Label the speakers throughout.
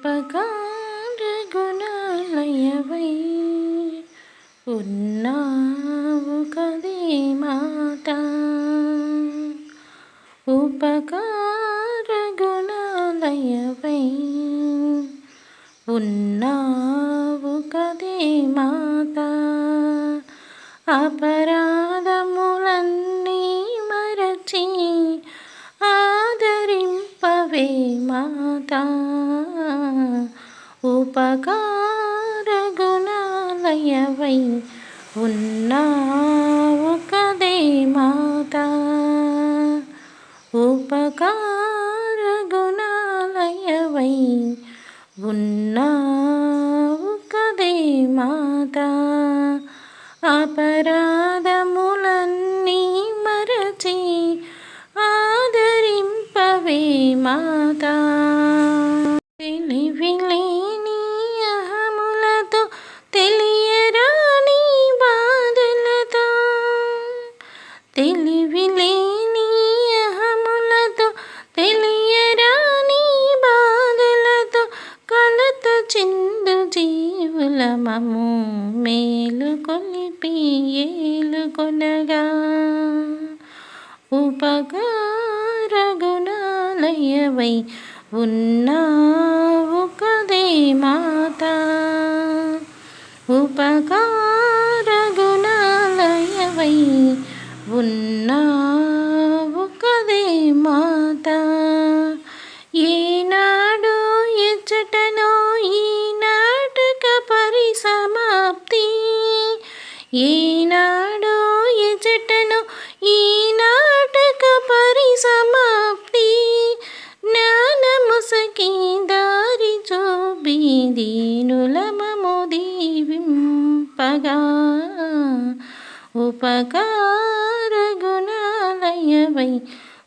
Speaker 1: ఉపకార గుణాలయవై ఉన్నావు కదే మాత. ఉపకార గుణాలయవై ఉన్నావు కదే మాత. అపరాధములన్నీ మరచి గుణాలయవై ఉన్నావు కదే మాత. ఉపకార గుణాలయవై ఉన్నావు కదే మాత. అపరాధములన్నీ మరచి ఆదరింపవే మా జీవుల మము మేలు కొలిపి కొనగా ఉపకార ఉన్నావు కదే మాత. ఉపకారగుణాలయవై ఉన్నా ఈనాడో ఎచ్చటనో ఈ నాటక పరిసమాప్తి. జ్ఞానముసకి దారి చూపి దీనులమము దీవింపగా ఉపకార గుణాలయవై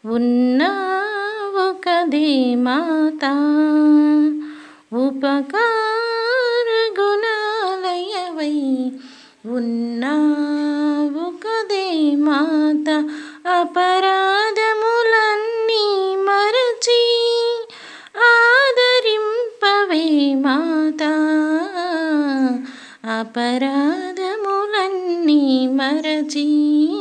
Speaker 1: ఉన్నావు కదే మాతా. ఉన్నావు కదే మాత అపరాధములన్నీ మరచి ఆదరింపవే మాత. అపరాధములన్నీ మరచి